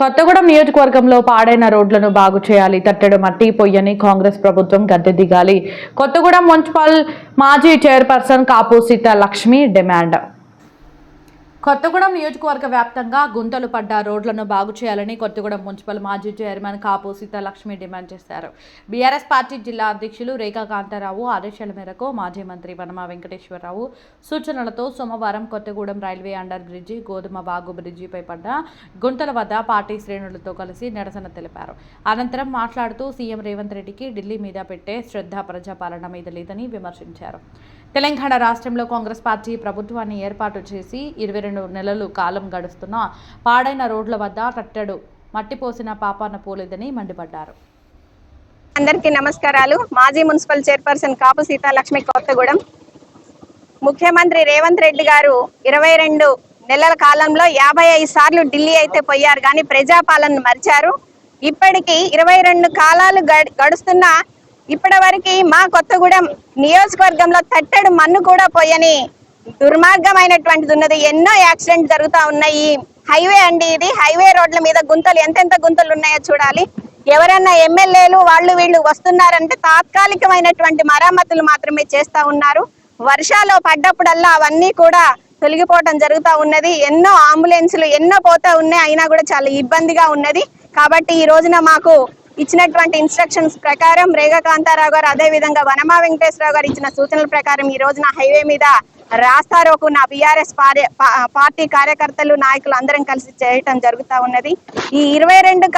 కొత్తగూడెం నియోజకవర్గంలో పాడైన రోడ్లను బాగు చేయాలి తట్టెడు మట్టి పొయ్యని కాంగ్రెస్ ప్రభుత్వం గద్దె దిగాలి. కొత్తగూడెం మున్సిపల్ మాజీ చైర్పర్సన్ కాపు సీత లక్ష్మి డిమాండ్. కొత్తగూడెం నియోజకవర్గ వ్యాప్తంగా గుంతలు పడ్డ రోడ్లను బాగు చేయాలని కొత్తగూడెం మున్సిపల్ మాజీ చైర్మన్ కాపు సీతాలక్ష్మి డిమాండ్ చేశారు. బీఆర్ఎస్ పార్టీ జిల్లా అధ్యక్షులు రేఖా కాంతారావు ఆదేశాల మేరకు మాజీ మంత్రి వనమా వెంకటేశ్వరరావు సూచనలతో సోమవారం కొత్తగూడెం రైల్వే అండర్ బ్రిడ్జి గోధుమ బాగు బ్రిడ్జిపై పడ్డ గుంతల వద్ద పార్టీ శ్రేణులతో కలిసి నిరసన తెలిపారు. అనంతరం మాట్లాడుతూ సీఎం రేవంత్ రెడ్డికి ఢిల్లీ మీద పెట్టే శ్రద్ధ ప్రజాపాలన మీద లేదని విమర్శించారు. తెలంగాణ రాష్ట్రంలో కాంగ్రెస్ పార్టీ ప్రభుత్వాన్ని ఏర్పాటు చేసి ఇరవై పన్నెండు నెలలు కాలం గడుస్తున్నా పాడైన రోడ్ల వద్ద కట్టడు మట్టి పోసిన పాపాన పోలేదని మండిపడ్డారు. అందరికీ నమస్కారాలు. మాజీ మున్సిపల్ చైర్పర్సన్ కాపు సీతాలక్ష్మి కొత్తగూడెం. ముఖ్యమంత్రి రేవంత్ రెడ్డి గారు ఇరవై రెండు నెలల కాలంలో యాభై ఐదు సార్లు ఢిల్లీ అయితే పోయారు కానీ ప్రజాపాలన మరిచారు. ఇప్పటికి ఇరవై రెండు కాలాలు గడి- గడుస్తున్నా ఇప్పటి వరకు మా కొత్తగూడెం నియోజకవర్గంలో తట్టడు మన్ను కూడా పోయని దుర్మార్గమైనటువంటిది ఉన్నది ఎన్నో యాక్సిడెంట్ జరుగుతా ఉన్నాయి. హైవే అండి ఇది. హైవే రోడ్ల మీద గుంతలు ఎంతెంత గుంతలు ఉన్నాయో చూడాలి. ఎవరన్నా ఎమ్మెల్యేలు వాళ్ళు వీళ్ళు వస్తున్నారంటే తాత్కాలికమైనటువంటి మరమ్మతులు మాత్రమే చేస్తా ఉన్నారు. వర్షాలు పడ్డప్పుడల్లా అవన్నీ కూడా తొలగిపోవటం జరుగుతా ఉన్నది. ఎన్నో అంబులెన్సులు ఎన్నో పోతా ఉన్నాయి. అయినా కూడా చాలా ఇబ్బందిగా ఉన్నది. కాబట్టి ఈ రోజున మాకు ఇచ్చినటువంటి ఇన్స్ట్రక్షన్స్ ప్రకారం రేగా కాంతారావు గారు అదే విధంగా వనమా వెంకటేశ్వరరావు గారు ఇచ్చిన సూచనల ప్రకారం ఈ రోజున హైవే మీద రాస్తారోకు నా బిఆర్ఎస్ పార్టీ కార్యకర్తలు నాయకులు అందరం కలిసి చేయటం జరుగుతూ ఉన్నది. ఈ ఇరవై రెండు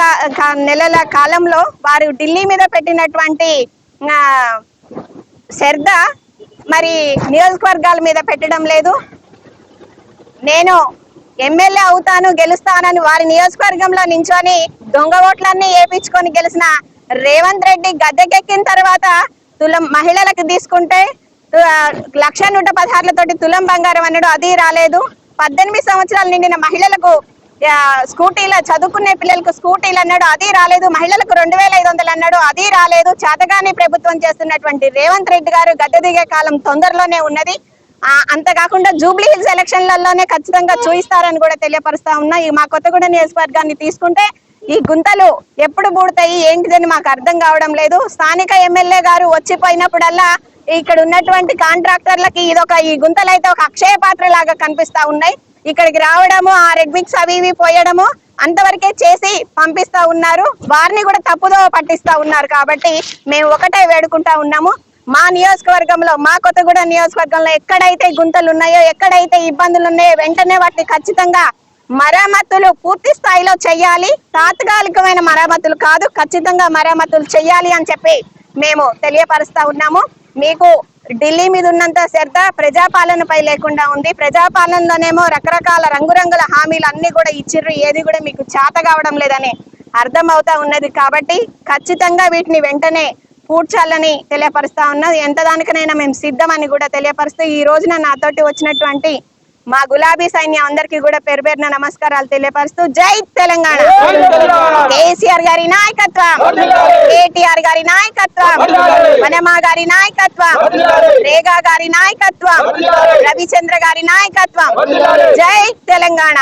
నెలల కాలంలో వారు ఢిల్లీ మీద పెట్టినటువంటి శ్రద్ధ మరి నియోజకవర్గాల మీద పెట్టడం లేదు. నేను ఎమ్మెల్యే అవుతాను గెలుస్తానని వారి నియోజకవర్గంలో నించొని దొంగ ఓట్లన్నీ వేపించుకొని గెలిచిన రేవంత్ రెడ్డి గద్దెకెక్కిన తర్వాత తులం మహిళలకు తీసుకుంటే లక్ష నూట పదహారులతోటి తులం బంగారం అన్నాడు. అది రాలేదు. పద్దెనిమిది సంవత్సరాలు నిండిన మహిళలకు స్కూటీల చదువుకునే పిల్లలకు స్కూటీలు అన్నాడు. అది రాలేదు. మహిళలకు రెండు వేల ఐదు వందలు అన్నాడు. అది రాలేదు. చేతగాని ప్రభుత్వం చేస్తున్నటువంటి రేవంత్ రెడ్డి గారు గద్దె దిగే కాలం తొందరలోనే ఉన్నది. అంత కాకుండా జూబ్లీ హిల్స్ ఎలక్షన్లలోనే ఖచ్చితంగా చూయిస్తారని కూడా తెలియపరుస్తా ఉన్నా. ఈ మా కొత్తగూడెం నియోజకవర్గాన్ని తీసుకుంటే ఈ గుంతలు ఎప్పుడు పూడతాయి ఏంటిదని మాకు అర్థం కావడం లేదు. స్థానిక ఎమ్మెల్యే గారు వచ్చిపోయినప్పుడల్లా ఇక్కడ ఉన్నటువంటి కాంట్రాక్టర్లకి ఇదొక ఈ గుంతలు అయితే ఒక అక్షయ పాత్ర లాగా కనిపిస్తా ఉన్నాయి. ఇక్కడికి రావడము ఆ రెడ్మిక్స్ అవి ఇవి పోయడము అంతవరకే చేసి పంపిస్తా ఉన్నారు. వారిని కూడా తప్పుదో పట్టిస్తా ఉన్నారు కాబట్టి మేము ఒకటే వేడుకుంటా ఉన్నాము. మా నియోజకవర్గంలో మా కొత్తగూడ నియోజకవర్గంలో ఎక్కడైతే గుంతలు ఉన్నాయో ఎక్కడైతే ఇబ్బందులు ఉన్నాయో వెంటనే వాటిని ఖచ్చితంగా మరమ్మతులు పూర్తి స్థాయిలో చేయాలి తాత్కాలికమైన మరమ్మతులు కాదు ఖచ్చితంగా మరమ్మతులు చేయాలి అని చెప్పి మేము తెలియపరుస్తా ఉన్నాము. మీకు ఢిల్లీ మీద ఉన్నంత శ్రద్ధ ప్రజాపాలనపై లేకుండా ఉంది. ప్రజాపాలనలోనేమో రకరకాల రంగురంగుల హామీలు అన్ని కూడా ఇచ్చిర్రు. ఏది కూడా మీకు చేత కావడం లేదని అర్థం అవుతా ఉన్నది కాబట్టి ఖచ్చితంగా వీటిని వెంటనే పూడ్చాలని తెలియపరుస్తా ఉన్నది. ఎంత దానికనైనా మేము సిద్ధమని కూడా తెలియపరుస్తూ ఈ రోజున నాతోటి వచ్చినటువంటి మా గులాబీ సైన్యం అందరికీ కూడా పేరు పేరున నమస్కారాలు తెలియపరుస్తూ జై తెలంగాణ. కేసీఆర్ గారి నాయకత్వం. కేటీఆర్ గారి నాయకత్వం. మనమా గారి నాయకత్వం. రేగా గారి నాయకత్వం. రవిచంద్ర గారి నాయకత్వం. జై తెలంగాణ.